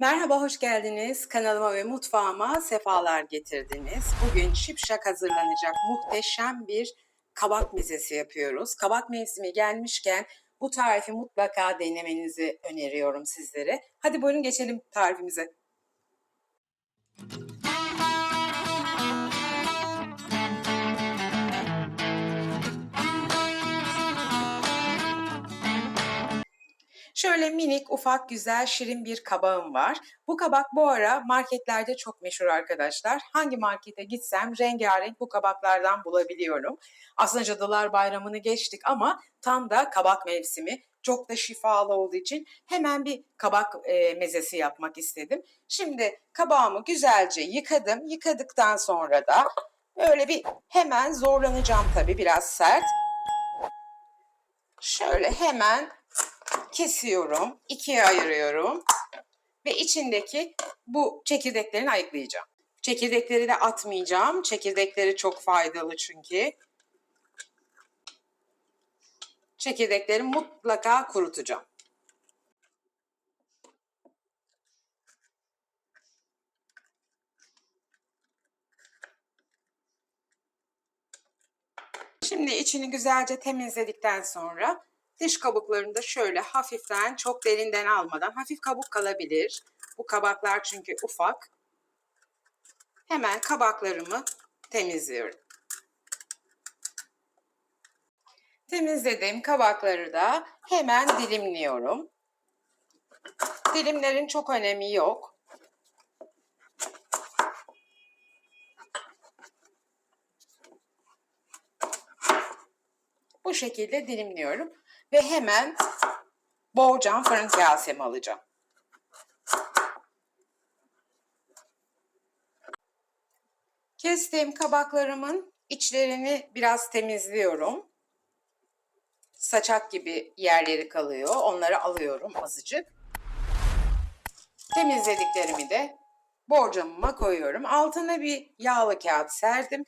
Merhaba, hoş geldiniz. Kanalıma ve mutfağıma sefalar getirdiniz. Bugün şipşak hazırlanacak muhteşem bir kabak mezesi yapıyoruz. Kabak mevsimi gelmişken bu tarifi mutlaka denemenizi öneriyorum sizlere. Hadi buyurun geçelim tarifimize. Şöyle minik, ufak, güzel, şirin bir kabağım var. Bu kabak bu ara marketlerde çok meşhur arkadaşlar. Hangi markete gitsem rengarenk bu kabaklardan bulabiliyorum. Aslında Cadılar Bayramı'nı geçtik ama tam da kabak mevsimi. Çok da şifalı olduğu için hemen bir kabak e, mezesi yapmak istedim. Şimdi kabağımı güzelce yıkadım. Yıkadıktan sonra da böyle bir hemen zorlanacağım tabii biraz sert. Şöyle hemen kesiyorum, ikiye ayırıyorum ve içindeki bu çekirdeklerini ayıklayacağım. Çekirdekleri de atmayacağım. Çekirdekleri çok faydalı çünkü. Çekirdekleri mutlaka kurutacağım. Şimdi içini güzelce temizledikten sonra Diş kabuklarını da şöyle hafiften çok derinden almadan hafif kabuk kalabilir. Bu kabaklar çünkü ufak. Hemen kabaklarımı temizliyorum. Temizlediğim kabakları da hemen dilimliyorum. Dilimlerin çok önemi yok. Bu şekilde dilimliyorum ve hemen borcam fırın kasemi alacağım. Kestiğim kabaklarımın içlerini biraz temizliyorum. Saçak gibi yerleri kalıyor. Onları alıyorum azıcık. Temizlediklerimi de borcamıma koyuyorum. Altına bir yağlı kağıt serdim.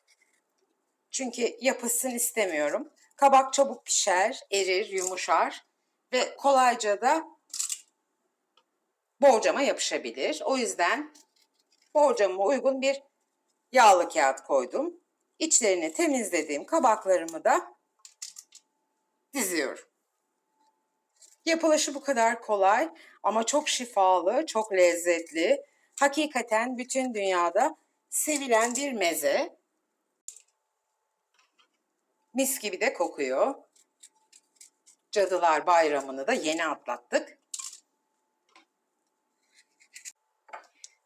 Çünkü yapışsın istemiyorum. Kabak çabuk pişer, erir, yumuşar ve kolayca da borcama yapışabilir. O yüzden borcama uygun bir yağlı kağıt koydum. İçlerini temizlediğim kabaklarımı da diziyorum. Yapılışı bu kadar kolay ama çok şifalı, çok lezzetli. Hakikaten bütün dünyada sevilen bir meze. Mis gibi de kokuyor. Cadılar Bayramı'nı da yeni atlattık.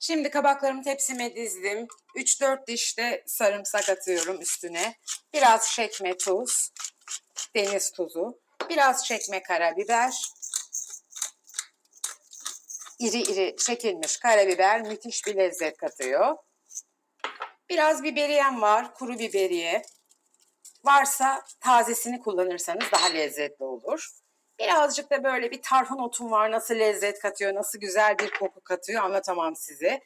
Şimdi kabaklarımı tepsime dizdim. 3-4 diş de sarımsak atıyorum üstüne. Biraz çekme tuz, deniz tuzu, biraz çekme karabiber. İri iri çekilmiş karabiber müthiş bir lezzet katıyor. Biraz biberiyem var, kuru biberiye. Varsa tazesini kullanırsanız daha lezzetli olur. Birazcık da böyle bir tarhun otum var. Nasıl lezzet katıyor, nasıl güzel bir koku katıyor anlatamam size.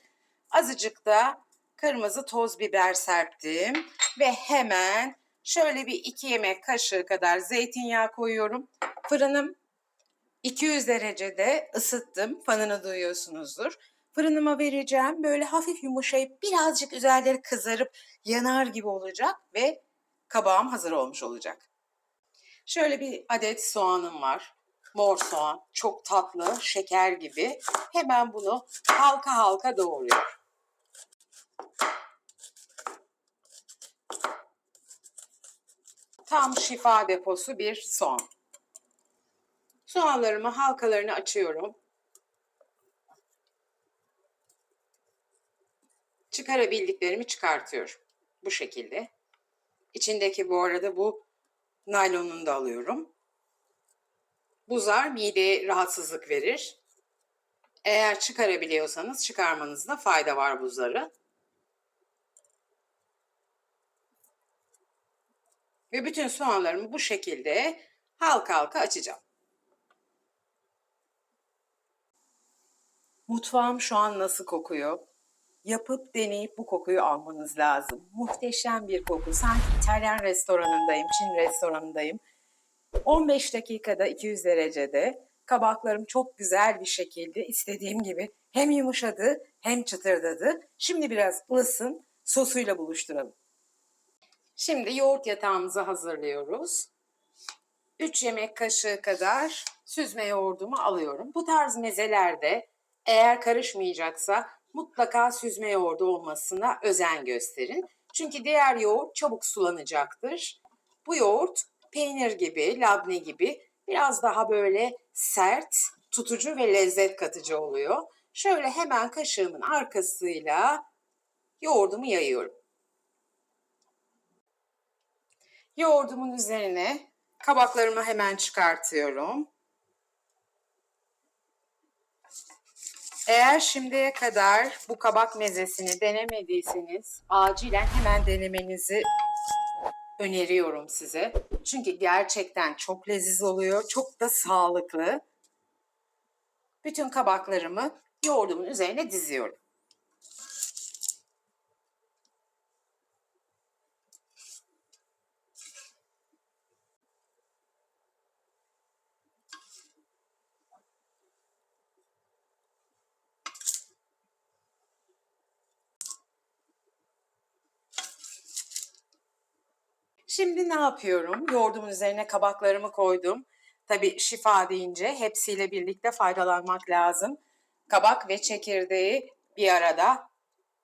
Azıcık da kırmızı toz biber serptim. Ve hemen şöyle bir iki yemek kaşığı kadar zeytinyağı koyuyorum. Fırınım 200 derecede ısıttım. Fanını duyuyorsunuzdur. Fırınıma vereceğim. Böyle hafif yumuşayıp birazcık üzerleri kızarıp yanar gibi olacak ve kabağım hazır olmuş olacak. Şöyle bir adet soğanım var. Mor soğan. Çok tatlı, şeker gibi. Hemen bunu halka halka doğruyorum. Tam şifa deposu bir soğan. Soğanlarımı halkalarını açıyorum. Çıkarabildiklerimi çıkartıyorum. Bu şekilde. İçindeki bu arada bu naylonunu da alıyorum. Buzar mideye rahatsızlık verir. Eğer çıkarabiliyorsanız çıkarmanızda fayda var buzları. Ve bütün soğanlarımı bu şekilde halka halka açacağım. Mutfağım şu an nasıl kokuyor? Yapıp deneyip bu kokuyu almanız lazım. Muhteşem bir koku. Sanki İtalyan restoranındayım, Çin restoranındayım. 15 dakikada 200 derecede Kabaklarım çok güzel bir şekilde istediğim gibi hem yumuşadı hem çıtırdadı. Şimdi biraz ılısın sosuyla buluşturalım. Şimdi yoğurt yatağımızı hazırlıyoruz. 3 yemek kaşığı kadar süzme yoğurdumu alıyorum. Bu tarz mezelerde eğer karışmayacaksa mutlaka süzme yoğurdu olmasına özen gösterin. Çünkü diğer yoğurt çabuk sulanacaktır. Bu yoğurt peynir gibi, labne gibi biraz daha böyle sert, tutucu ve lezzet katıcı oluyor. Şöyle hemen kaşığımın arkasıyla yoğurdumu yayıyorum. Yoğurdumun üzerine kabaklarımı hemen çıkartıyorum. Eğer şimdiye kadar bu kabak mezesini denemediyseniz acilen hemen denemenizi öneriyorum size. Çünkü gerçekten çok leziz oluyor, çok da sağlıklı. Bütün kabaklarımı yoğurdumun üzerine diziyorum. Şimdi ne yapıyorum? Yoğurdumun üzerine kabaklarımı koydum. Tabii şifa deyince hepsiyle birlikte faydalanmak lazım. Kabak ve çekirdeği bir arada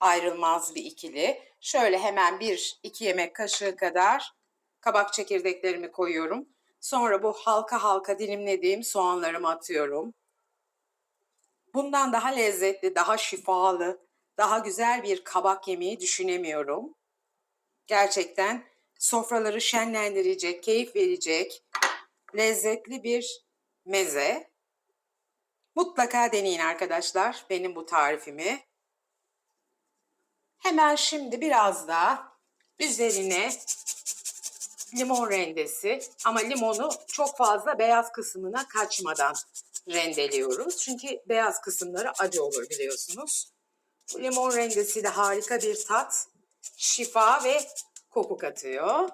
ayrılmaz bir ikili. Şöyle hemen bir iki yemek kaşığı kadar kabak çekirdeklerimi koyuyorum. Sonra bu halka halka dilimlediğim soğanlarımı atıyorum. Bundan daha lezzetli, daha şifalı, daha güzel bir kabak yemeği düşünemiyorum. Gerçekten sofraları şenlendirecek, keyif verecek lezzetli bir meze. Mutlaka deneyin arkadaşlar benim bu tarifimi. Hemen şimdi biraz da üzerine limon rendesi ama limonu çok fazla beyaz kısmına kaçmadan rendeliyoruz. Çünkü beyaz kısımları acı olur biliyorsunuz. Bu limon rendesi de harika bir tat, şifa ve koku katıyor.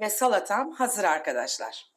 Ve salatam hazır arkadaşlar.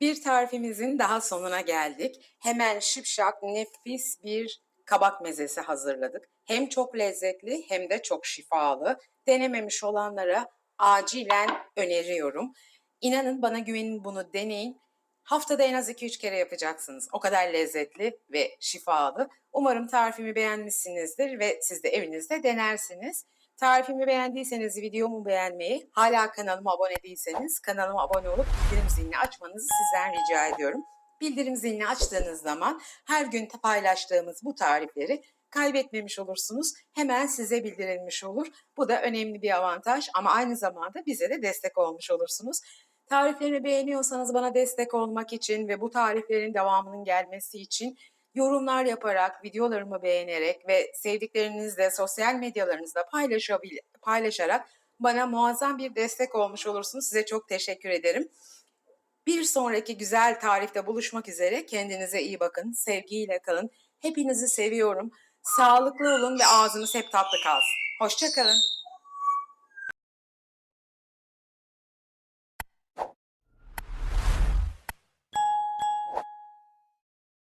Bir tarifimizin daha sonuna geldik. Hemen şipşak nefis bir kabak mezesi hazırladık. Hem çok lezzetli hem de çok şifalı. Denememiş olanlara acilen öneriyorum. İnanın bana güvenin bunu deneyin. Haftada en az 2-3 kere yapacaksınız. O kadar lezzetli ve şifalı. Umarım tarifimi beğenmişsinizdir ve siz de evinizde denersiniz. Tarifimi beğendiyseniz videomu beğenmeyi, hala kanalıma abone değilseniz kanalıma abone olup bildirim zilini açmanızı sizden rica ediyorum. Bildirim zilini açtığınız zaman her gün paylaştığımız bu tarifleri kaybetmemiş olursunuz. Hemen size bildirilmiş olur. Bu da önemli bir avantaj ama aynı zamanda bize de destek olmuş olursunuz. Tariflerimi beğeniyorsanız bana destek olmak için ve bu tariflerin devamının gelmesi için yorumlar yaparak, videolarımı beğenerek ve sevdiklerinizle sosyal medyalarınızda paylaşabil paylaşarak bana muazzam bir destek olmuş olursunuz. Size çok teşekkür ederim. Bir sonraki güzel tarifte buluşmak üzere. Kendinize iyi bakın. Sevgiyle kalın. Hepinizi seviyorum. Sağlıklı olun ve ağzınız hep tatlı kalsın. Hoşçakalın.